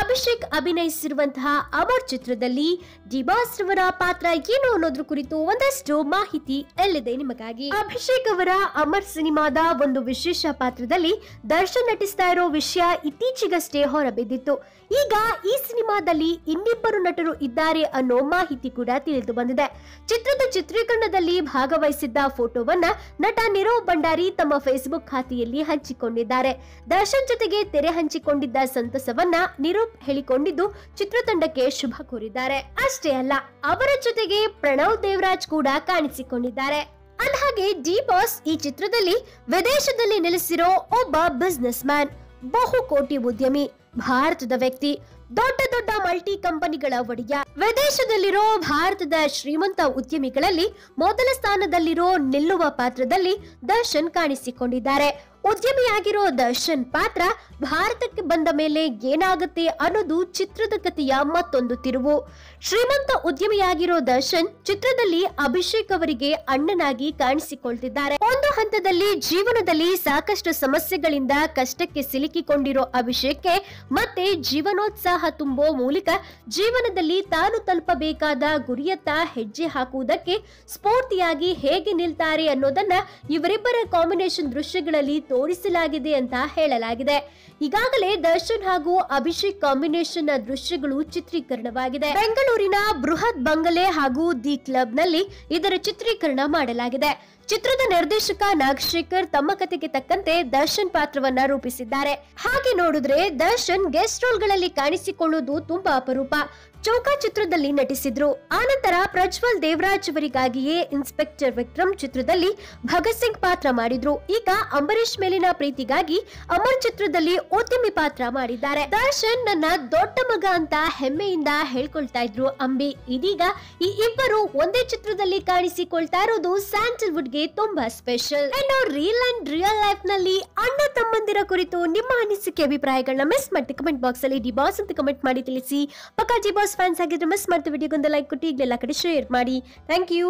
ಅಭಿಷೇಕ್ ಅಭಿನಯಿಸಿರುವಂತಹ ಅಮರ್ ಚಿತ್ರದಲ್ಲಿ ಡಿಬಾಸ್ ರವರ ಪಾತ್ರ ಏನು ಅನ್ನೋದ್ರ ಕುರಿತು ಒಂದಷ್ಟು ಮಾಹಿತಿ ಎಲ್ಲಿದೆ ನಿಮಗಾಗಿ? ಅಭಿಷೇಕ್ ಅವರ ಅಮರ್ ಸಿನಿಮಾದ ಒಂದು ವಿಶೇಷ ಪಾತ್ರದಲ್ಲಿ ದರ್ಶನ್ ನಟಿಸ್ತಾ ಇರೋ ವಿಷಯ ಇತ್ತೀಚೆಗಷ್ಟೇ ಹೊರಬಿದ್ದಿತ್ತು ಈಗ ಈ ಸಿನಿಮಾದಲ್ಲಿ ಇನ್ನಿಬ್ಬರು ನಟರು ಇದ್ದಾರೆ ಅನ್ನೋ ಮಾಹಿತಿ ಕೂಡ ತಿಳಿದು ಬಂದಿದೆ. ಚಿತ್ರದ ಚಿತ್ರೀಕರಣದಲ್ಲಿ ಭಾಗವಹಿಸಿದ್ದ ಫೋಟೋವನ್ನ ನಟ ನಿರೋ ಭಂಡಾರಿ ತಮ್ಮ ಫೇಸ್ಬುಕ್ ಖಾತೆಯಲ್ಲಿ ಹಂಚಿಕೊಂಡಿದ್ದಾರೆ. ದರ್ಶನ್ ಜೊತೆಗೆ ತೆರೆ ಹಂಚಿಕೊಂಡಿದ್ದ ಸಂತಸವನ್ನ ನಿರೂಪ್ ಹೇಳಿಕೊಂಡಿದ್ದು ಚಿತ್ರತಂಡಕ್ಕೆ ಶುಭ ಕೋರಿದ್ದಾರೆ. ಅಷ್ಟೇ ಅಲ್ಲ, ಅವರ ಜೊತೆಗೆ ಪ್ರಣವ್ ದೇವರಾಜ್ ಕೂಡ ಕಾಣಿಸಿಕೊಂಡಿದ್ದಾರೆ. ಅಂದಹಾಗೆ ಡಿ ಬಾಸ್ ಈ ಚಿತ್ರದಲ್ಲಿ ವಿದೇಶದಲ್ಲಿ ನೆಲೆಸಿರೋ ಒಬ್ಬ ಬಿಸ್ನೆಸ್ ಮ್ಯಾನ್ ಬಹುಕೋಟಿ ಉದ್ಯಮಿ, ಭಾರತದ ವ್ಯಕ್ತಿ, ದೊಡ್ಡ ದೊಡ್ಡ ಮಲ್ಟಿ ಕಂಪನಿಗಳ ಒಡೆಯ. ವಿದೇಶದಲ್ಲಿರೋ ಭಾರತದ ಶ್ರೀಮಂತ ಉದ್ಯಮಿಗಳಲ್ಲಿ ಮೊದಲ ಸ್ಥಾನದಲ್ಲಿರೋ ನಿಲ್ಲುವ ಪಾತ್ರದಲ್ಲಿ ದರ್ಶನ್ ಕಾಣಿಸಿಕೊಂಡಿದ್ದಾರೆ. ಉದ್ಯಮಿಯಾಗಿರೋ ದರ್ಶನ್ ಪಾತ್ರ ಭಾರತಕ್ಕೆ ಬಂದ ಮೇಲೆ ಏನಾಗುತ್ತೆ ಅನ್ನೋದು ಚಿತ್ರದ ಕಥೆಯ ಮತ್ತೊಂದು ತಿರುವು. ಶ್ರೀಮಂತ ಉದ್ಯಮಿಯಾಗಿರೋ ದರ್ಶನ್ ಚಿತ್ರದಲ್ಲಿ ಅಭಿಷೇಕ್ ಅವರಿಗೆ ಅಣ್ಣನಾಗಿ ಕಾಣಿಸಿಕೊಳ್ತಿದ್ದಾರೆ. ಒಂದು ಹಂತದಲ್ಲಿ ಜೀವನದಲ್ಲಿ ಸಾಕಷ್ಟು ಸಮಸ್ಯೆಗಳಿಂದ ಕಷ್ಟಕ್ಕೆ ಸಿಲುಕಿಕೊಂಡಿರೋ ಅಭಿಷೇಕ್ಗೆ ಮತ್ತೆ ಜೀವನೋತ್ಸಾಹ ತುಂಬೋ ಮೂಲಕ ಜೀವನದಲ್ಲಿ ತಾನು ತಲುಪಬೇಕಾದ ಗುರಿಯತ್ತ ಹೆಜ್ಜೆ ಹಾಕುವುದಕ್ಕೆ ಸ್ಫೂರ್ತಿಯಾಗಿ ಹೇಗೆ ನಿಲ್ತಾರೆ ಅನ್ನೋದನ್ನ ಇವರಿಬ್ಬರ ಕಾಂಬಿನೇಷನ್ ದೃಶ್ಯಗಳಲ್ಲಿ ತೋರಿಸಲಾಗಿದೆ ಅಂತ ಹೇಳಲಾಗಿದೆ. ಈಗಾಗಲೇ ದರ್ಶನ್ ಹಾಗೂ ಅಭಿಷೇಕ್ ಕಾಂಬಿನೇಷನ್ ದೃಶ್ಯಗಳು ಚಿತ್ರೀಕರಣವಾಗಿದೆ. ಬೆಂಗಳೂರಿನ ಬೃಹತ್ ಬಂಗಲೆ ಹಾಗೂ ದಿ ಕ್ಲಬ್ನಲ್ಲಿ ಇದರ ಚಿತ್ರೀಕರಣ ಮಾಡಲಾಗಿದೆ. ಚಿತ್ರದ ನಿರ್ದೇಶಕ ನಾಗಶೇಖರ್ ತಮ್ಮ ಕಥೆಗೆ ತಕ್ಕಂತೆ ದರ್ಶನ್ ಪಾತ್ರವನ್ನ ರೂಪಿಸಿದ್ದಾರೆ. ಹಾಗೆ ನೋಡಿದ್ರೆ ದರ್ಶನ್ ಗೆಸ್ಟ್ ರೋಲ್ಗಳಲ್ಲಿ ಕಾಣಿಸಿಕೊಳ್ಳುವುದು ತುಂಬಾ ಅಪರೂಪ. ಚೌಕಾ ಚಿತ್ರದಲ್ಲಿ ನಟಿಸಿದ್ರು. ಆನಂತರ ಪ್ರಜ್ವಲ್ ದೇವರಾಜ್ ಅವರಿಗಾಗಿಯೇ ಇನ್ಸ್ಪೆಕ್ಟರ್ ವಿಕ್ರಮ್ ಚಿತ್ರದಲ್ಲಿ ಭಗತ್ ಸಿಂಗ್ ಪಾತ್ರ ಮಾಡಿದ್ರು. ಈಗ ಅಂಬರೀಶ್ ಮೇಲಿನ ಪ್ರೀತಿಗಾಗಿ ಅಮರ್ ಚಿತ್ರದಲ್ಲಿ ಉದ್ಯಮಿ ಪಾತ್ರ ಮಾಡಿದ್ದಾರೆ. ದರ್ಶನ್ ನನ್ನ ದೊಡ್ಡ ಮಗ ಅಂತ ಹೆಮ್ಮೆಯಿಂದ ಹೇಳ್ಕೊಳ್ತಾ ಇದ್ರು ಅಂಬಿ. ಇದೀಗ ಈ ಇಬ್ಬರು ಒಂದೇ ಚಿತ್ರದಲ್ಲಿ ಕಾಣಿಸಿಕೊಳ್ತಾ ಇರೋದು ಸ್ಯಾಂಡಲ್ವುಡ್ಗೆ ತುಂಬಾ special. No real and real ಲೈಫ್ನಲ್ಲಿ ಅಣ್ಣ ತಮ್ಮಂದಿರ ಕುರಿತು ನಿಮ್ಮ ಅನಿಸಿಕೆ, ಅಭಿಪ್ರಾಯಗಳನ್ನ ಮಿಸ್ ಮಾಡಿ ಕಮೆಂಟ್ ಬಾಕ್ಸ್ ಅಲ್ಲಿ ಡಿ ಬಾಸ್ ಅಂತ ಕಮೆಂಟ್ ಮಾಡಿ ತಿಳಿಸಿ. ಪಕ್ಕಾ ಡಿ ಬಾಸ್ ಫ್ಯಾನ್ಸ್ ಆಗಿದ್ರೆ ಮಿಸ್ ಮಾಡ್ತೀವಿ. ವಿಡಿಯೋಗೊಂದು ಲೈಕ್ ಕೊಟ್ಟು ಈಗಲೆಲ್ಲ ಕಡೆ ಶೇರ್ ಮಾಡಿ. Thank you